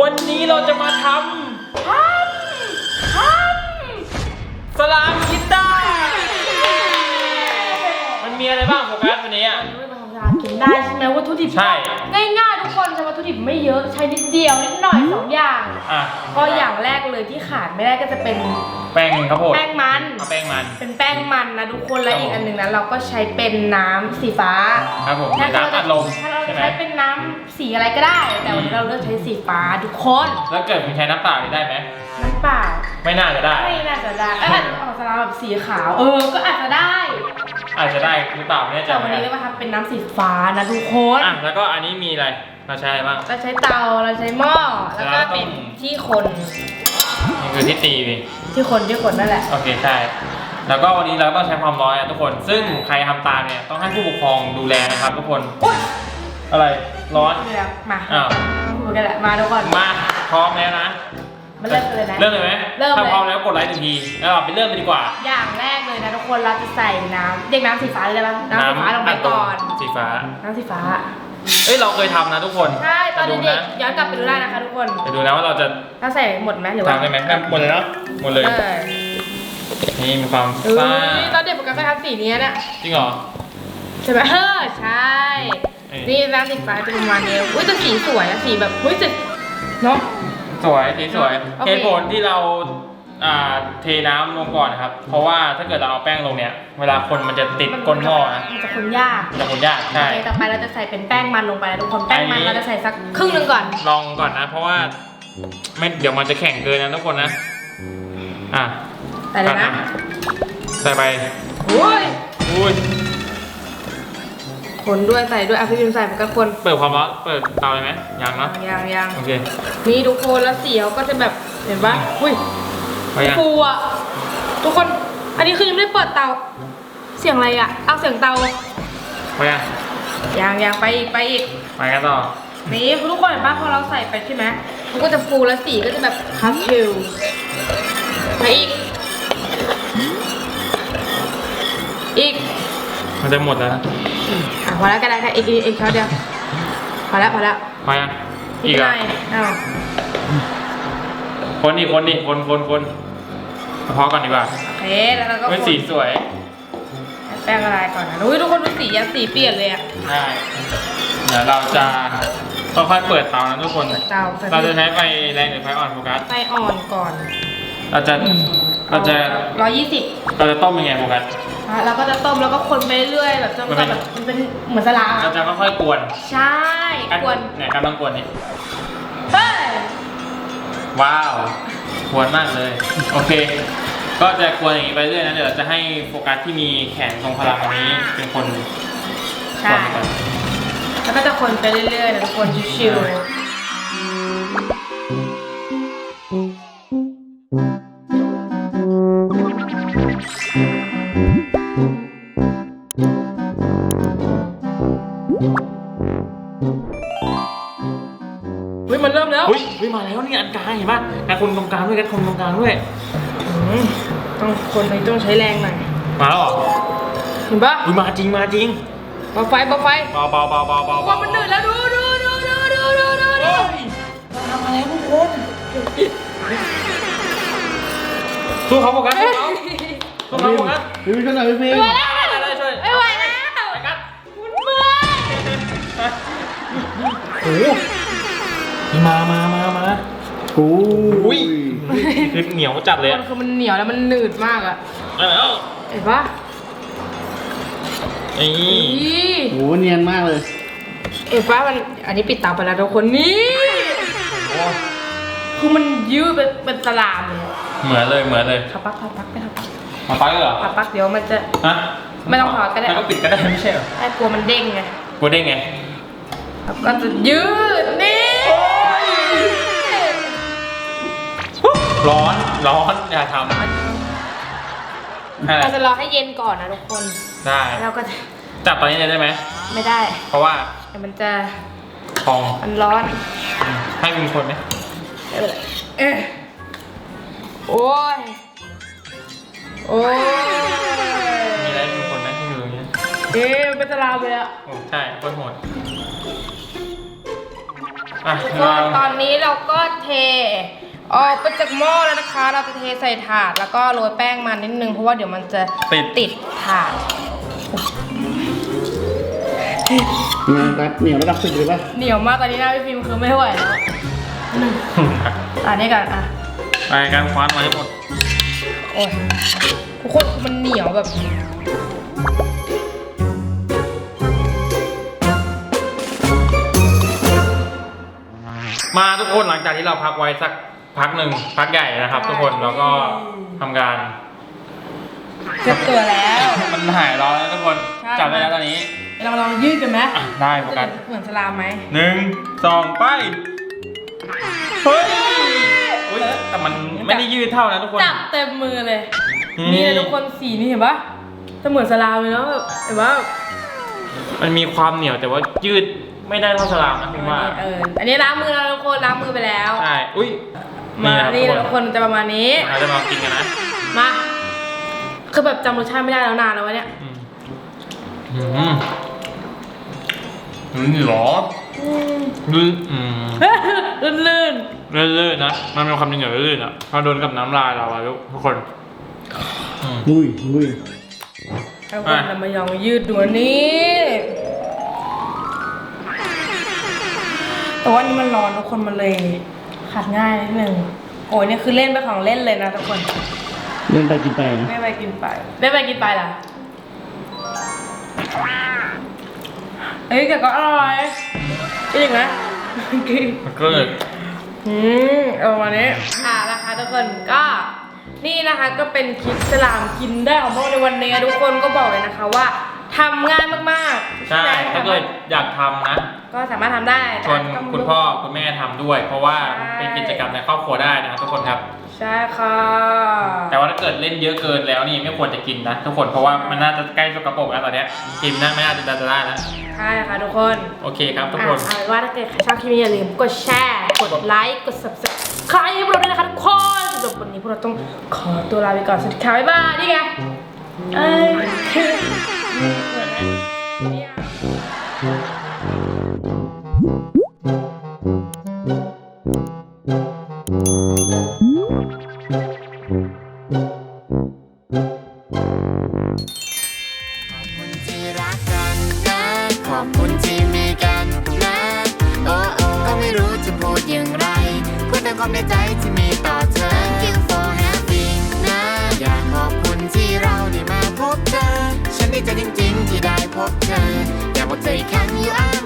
วันนี้เราจะมาทำทำทำสลามกินได้มันมีอะไรบ้างโฟกัสวันนี้อะ ไม่มาทำสลามกินได้ใช่ไหมวัตถุดิบใช่ ง่ายๆทุกคนใช้วัตถุดิบไม่เยอะใช้นิดเดียวนิดหน่อยสองอย่าง อะ ก็อย่างแรกเลยที่ขาดไม่ได้ก็จะเป็น แป้งข้าวโพดแป้งมัน เอาแป้งมัน เป็นแป้งมันนะทุกคนและอีกอันหนึ่งนะเราก็ใช้เป็นน้ำสีฟ้าครับผมถ้าเราน้ำอัดลมถ้าเราใช่ไหม ใช้เป็นน้ำสีอะไรก็ได้ แต่วันนี้เราเลือกใช้สีฟ้าทุกคนแล้วเกิดคุณใช้น้ำเปล่าได้ไหม น้ำเปล่าไม่น่าจะได้ ไม่น่าจะได้เอ้ยอาจจะออกสลามแบบสีขาว เออ ก็อาจจะได้อาจจะได้หรือเปล่าไม่แน่ใจแต่เหมืวัอนนนี้กันเรามาทำเป็นน้ำสีฟ้านะทุกคน อะแล้วก็อันนี้มีอะไร เราใช้อะไรบ้าง เราใช้เตาเราใช้หม้อแล้วก็แล้วต้องเป็นที่คนนี่ คือที่ตีไปที่คนที่คนนั่นแหละ โอเคใช่ แล้วก็วันนี้เราต้องใช้ความร้อนนะทุกคน ซึ่งใครทำตามเนี่ยต้องให้ผู้ปกครองดูแลนะครับ ทุกคนอุ๊ยอะไรร้อน นี่แหละมาอ้าว พูดกันแหละมาทุกคนมาพร้อมแล้วนะมาเริ่มกันเลยนะ เริ่มเลยไหมเริ่มเลย ถ้าพร้อมแล้วกดไลค์หนึ่งทีแล้วเราไปเริ่มกันดีกว่าอย่างแรกเลยนะทุกคนเราจะใส่น้ำเรียกน้ำสีฟ้าเลยได้ปะน้ำสีฟ้าลงไปอัดลมก่อน สีฟ้าน้ำสีฟ้า เอ้ยเราเคยทำนะทุกคนใช่ตอนไปดูเด็กนะๆย้อนกลับไปดูได้นะคะทุกคนไปดูนะว่าเราจะเราใส่หมดไหมหรือว่าทำได้ไหมหมดเลยเนาะหมดเลยเออนี่มีความเอ้ซ่ายตอนเด็กผมก็เคยทำสีนี้เนี่ยจริงเหรอ ใช่ไหมเออใช่ เอ้ย นี่น้ำสีฟ้าจะประมาณนี้อุ้ยแต่สีสวยอะสีแบบอุ้ยจะเนาะ สวยสีสวยโอเค เหตุผลที่เรา อ่าเทน้ำลงก่อนนะครับ เพราะว่าถ้าเกิดเราเอาแป้งลงเนี่ย เวลาคนมันจะติดก้นหม้อนะมันจะคนยากมันจะคนยากโอใช่ เคต่อไปเราจะใส่เป็นแป้งมันลงไปนะทุกคนแป้งมันอันนี้ เราจะใส่สักครึ่งหนึงก่อน ลองก่อนนะ เพราะว่าไม่เดี๋ยวมันจะแข็งเกินนะทุกคนนะ อะใส่เลยนะใส่ไปโอ้ยอุ้ยคนด้วยใส่ด้วยอะพี่พิมใส่มันก็คนเปิดความร้อนเปิดเตาเลยไหมยังเนอะยังยังโอเค นี่ทุกคนแล้วสีเขาก็จะแบบเห็นปะอุ้ย ไปยัง ฟูอะ ทุกคน อันนี้คือยังไม่ได้เปิดเตา เสียงอะไรอะ เอาเสียงเตาไปยังยังยังไปอีกไปอีก ไปกันต่อ นี่ทุกคนเห็นปะพอเราใส่ไปใช่ไหมมันก็จะฟูแล้วสีก็จะแบบพาสเทลไปอีก อีก มันจะหมดแล้วนะอะพอแล้วก็ได้ค่ะอีกอีกอีกช้อนเดียวพอแล้วพอแล้วไปยังอีกหอะน่อยอ้าวคนอีกคนอีกคนคนคน พอก่อนดีกว่าโอเคแล้วเราก็เฮ้ยคนสีสวยแป้งละลายก่อนนะอุ้ยทุกคนดูสียังสีเปลี่ยนเลยอะได้เดี๋ยวเราจะค่อยๆเปิดเตานะทุกคน เตาใส่เราจะใช้ไฟแรงหรือไฟอ่อนโฟกัส ไฟอ่อนก่อนเราจะเราจะร้อยยี่สิบเราจะต้มยังไงโฟกัส เราก็จะต้มแล้วก็คนไปเรื่อยๆแบบจนกว่าแบบมันเป็นเหมือนสลามเราอะจะค่อยๆกวนใช่กวนเนี่ยกำลังกวนนี่เฮ้ยว้าว กวนมากเลย โอเค ก็จะกวนอย่างนี้ไปเรื่อยนะ เดี๋ยวเราจะให้โฟกัสที่มีแขนทรงพลังอันนี้เป็นคนกใช่วนไปก่อน แล้วก็จะคนไปเรื่อยๆนะทุกคนชิวเฮ้ยมันเริ่มแล้ว เฮ้ยเฮ้ยมาแล้วนี่อันกลางเห็นป่ะการ คนตรงกลางด้วยกันคนตรงกลางด้วยๆอืมต้องคนนี้ต้องใช้แรงหน่อยมาแล้วเหรอเห็นปะอุ้ยมาจริงมาจริงเบาไฟเบาไฟเบาเบาเบาเบาเบาว่ามันหนืดแล้วดูดูดูดูดูดูดูดูเราทำมาแล้วทุกคนสู้เขาโฟกัสสู้เขาสู้เขาโฟกัสพี่พี่ช่วยหน่อยพี่พี่ไม่ไหวแล้วได้ได้ช่วยไม่ไหวแล้วไปกัดมันเมื่อยโอ้โหนี่มามามามาโอ้อุ้ยยคือเหนียวจัดเลยมันคือมันเหนียวแล้วมันหนืดมากอะมาแล้วเห็นปะนี่นี่โหเนียนมากเลยเห็นปะมันอันนี้ปิดตาไปแล้วทุกคนนี่โอ้คือมันยืดเป็นเป็นสลามเลยอะเหมือนเลยเหมือนเลยขับปักขับปักไปขับปักมาไปเลยเหรอขับปักเดี๋ยวมันจะฮะไม่ต้องถอดก็ได้มันก็ปิดก็ได้ไม่ใช่เหรอไอ้กลัวมันเด้งไงกูได้ไงแล้วก็จะยืดนี่ ร้อนร้อนอย่าทำอะไรเราจะรอให้เย็นก่อนนะทุกคน ได้แล้วก็จะจับตอนนี้เลยได้ไหม ไม่ได้ เพราะว่าเดี๋ยวมันจะทองมันร้อนอืมให้มีคนไหมเออเอะโอ้ย โอ้ยมีอะไรให้มีคนไหมที่อยู่ตรงนี้เอ๊ะมันเป็นสลามเลยอะโอ้ใช่โคตรโหดอะทุกคเรานตอนนี้เราก็เท ออกไปจากหม้อแล้วนะคะ เราจะเทใส่ถาดแล้วก็โรยแป้งมันนิดนึงเพราะว่าเดี๋ยวมันจะติด ติดถาดมาครับเหนียวระดับสิบเลยป่ะเหนียวมากตอนนี้หน้าพี่ฟิล์มคือไม่ไหวแล้วอ่านี่กันอะไปการคว้านมาให้หมดโอ้ยทุกคนคือมันเหนียวแบบมาทุกคนหลังจากที่เราพักไว้สัก พักหนึ่งพักใหญ่นะครับ ทุกคนแล้วก็ทำการ เจ็บตัวแล้ว มันหายร้อนแล้วทุกคนใช่ จับได้แล้วตอนนี้เราลองยืดกันไหมอะได้โฟจะกัสเหมือนสลามไหมหนึ่งสองไปเฮ้ยอุ๊ยแต่มันไม่ได้ยืดเท่านะทุกคน จับเต็มมือเลยอืม นี่เลยทุกคนสีนี่เห็นปะจะเหมือนสลามเลยเนาะแบบเห็นปะมันมีความเหนียวแต่ว่ายืดไม่ได้เท่าสลามนะผมว่าเอออันนี้ล้างมือแล้วทุกคนล้างมือไปแล้ว ใช่อุ้ย มานะนี่ทุกทุกคนจะประมาณนี้ เราจะมากินกันนะมา คือแบบจำรสชาติไม่ได้แล้วนานแล้ววะเนี่ย อืมอืมอืมนี่เหรออืมลื่นอืมลื่นลื่นๆนะ มันมีความเหนียวลื่นๆอะพอโดนกับน้ำลายเราอะทุกคนอืมลุยลุยๆทุกคนอะเรามาลองยืดดูอันนี้แต่ว่าอันนี้มันร้อนทุกคนมันเลย ขัดง่ายนิดนึงโอ้ยเนี่ยคือเล่นไปนของเล่นเลยนะทุกคน เล่นไปกินไปนะไม่ไปกินไป ไม่ไปกินไปล่ะเอ้ยแต่ก็อร่อยกินอีกไหมกินมันก็เลยอืมเอาวันนี้อ่านะคะทุกคนก็นี่นะคะก็เป็นคลิปสลามกินได้ของพวกในวันนี้ทุกคนก็บอกเลยนะคะว่า ทำง่ายมากๆใช่ไหมถ้าเกิดอยากทำนะ ก็สามารถทำได้ชวนแต่ต้องคุณพ่อคุณแม่ทำด้วย เพราะว่าใช่เป็นกิจกรรมในครอบครัวได้นะครับทุกคนครับใช่ค่ะแต่ว่าถ้าเกิดเล่นเยอะเกินแล้วนี่ไม่ควรจะกินนะทุกคนเพราะว่ามันน่าจะใกล้สกปรกแล้วตอนเนี้ยกินน่าไม่น่าจะจะได้แล้วใช่ค่ะทุกคนโอเคครับทุกอะคนเอาเป็นว่าถ้าเกิดใครชอบคลิปนี้อย่าลืมกดแชร์กดไลค์กด subscribe ให้พวกเราด้วยนะคะทุกคนสำหรับวันนี้พวกเราต้องขอตัวลาไปก่อนสวัสดีค่ะบ๊ายบายนี่ไงเอ้ย เหมือนไหมเนี่ยคุณที่รักกันนะขอบคุณที่มีกันนะโอ้ก็ไม่รู้จะพูดอย่างไรพูดแต่ความในใจ พบเธอฉันดีใจจริงๆที่ได้พบเธออยากบอกเธออีกครั้ง you are my